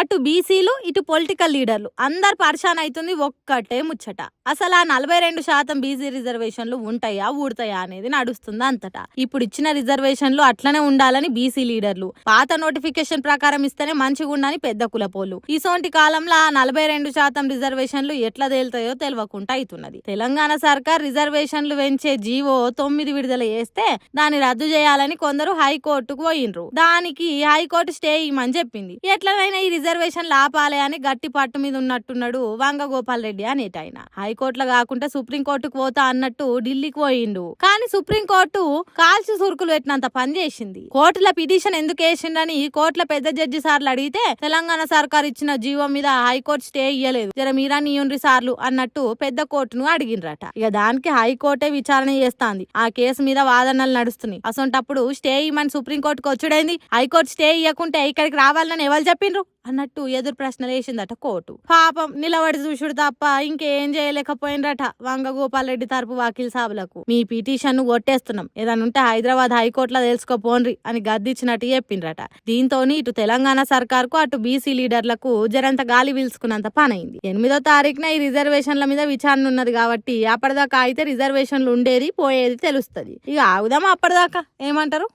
అటు బీసీలు ఇటు పొలిటికల్ లీడర్లు. అందరు పరిశాన్ అవుతుంది ఒక్కటే ముచ్చట. అసలు ఆ నలభై రెండు శాతం బీసీ రిజర్వేషన్లు ఉంటాయా ఊడతాయా అనేది నడుస్తుంది అంతటా. ఇప్పుడు ఇచ్చిన రిజర్వేషన్లు అట్లనే ఉండాలని బీసీ లీడర్లు. పాత నోటిఫికేషన్ ప్రకారం ఇస్తేనే మంచిగా ఉండని పెద్ద కులపోలు. ఇసోంటి కాలంలో ఆ నలభై రెండు శాతం రిజర్వేషన్లు ఎట్లా తేలుతాయో తెలియకుండా అవుతున్నది తెలంగాణ సర్కార్ రిజర్వేషన్లు పెంచే జీవో తొమ్మిది విడుదల చేస్తే దాన్ని రద్దు చేయాలని కొందరు హైకోర్టుకు పోయినరు. దానికి హైకోర్టు స్టే ఇవ్వమని చెప్పింది. ఎట్లనైనా ఈ రిజర్వ్ రిజర్వేషన్ ఆపాలి అని గట్టి పట్టు మీద ఉన్నట్టున్నాడు వంగ గోపాల్ రెడ్డి అనేటాయన హైకోర్టులో కాకుండా సుప్రీంకోర్టుకు పోతా అన్నట్టు ఢిల్లీకి పోయిండు. కానీ సుప్రీంకోర్టు కాల్చి సురుకులు పెట్టినంత పని చేసింది. కోర్టుల పిటిషన్ ఎందుకు వేసిండని కోర్టుల పెద్ద జడ్జి సార్లు అడిగితే తెలంగాణ సర్కార్ ఇచ్చిన జీవో మీద హైకోర్టు స్టే ఇయ్యలేదు. జర మీరా నీయుండ్రి సార్లు అన్నట్టు పెద్ద కోర్టును అడిగినరట ఇక దానికి హైకోర్టే విచారణ చేస్తాంది. ఆ కేసు మీద వాదనలు నడుస్తున్నాయి. అసొంటప్పుడు స్టే ఇమ్మని సుప్రీంకోర్టుకు వచ్చుడైంది? హైకోర్టు స్టే ఇవ్వకుంటే ఇక్కడికి రావాలని ఎవరు చెప్పిండ్రు? అన్నట్టు ఎదురు ప్రశ్నలు వేసిందట కోర్టు. పాపం నిలబడి చూసుడు తప్ప ఇంకేం చేయలేకపోయినరట వంగ గోపాలరెడ్డి తరపు వకీల్ సాబులకు. మీ పిటిషన్ను కొట్టేస్తున్నాం. ఏదైనా ఉంటే హైదరాబాద్ హైకోర్టులో తెలుసుకోపోన్రి అని గద్దిచ్చినట్టు చెప్పిండ్రట. దీంతో ఇటు తెలంగాణ సర్కార్కు అటు బీసీ లీడర్లకు జరంత గాలి పీల్చుకున్నంత పనైంది. ఎనిమిదో తారీఖున ఈ రిజర్వేషన్ల మీద విచారణ ఉన్నది కాబట్టి అప్పటిదాకా అయితే రిజర్వేషన్లు ఉండేది పోయేది తెలుస్తుంది. ఇక ఆగుదామా అప్పటిదాకా? ఏమంటారు?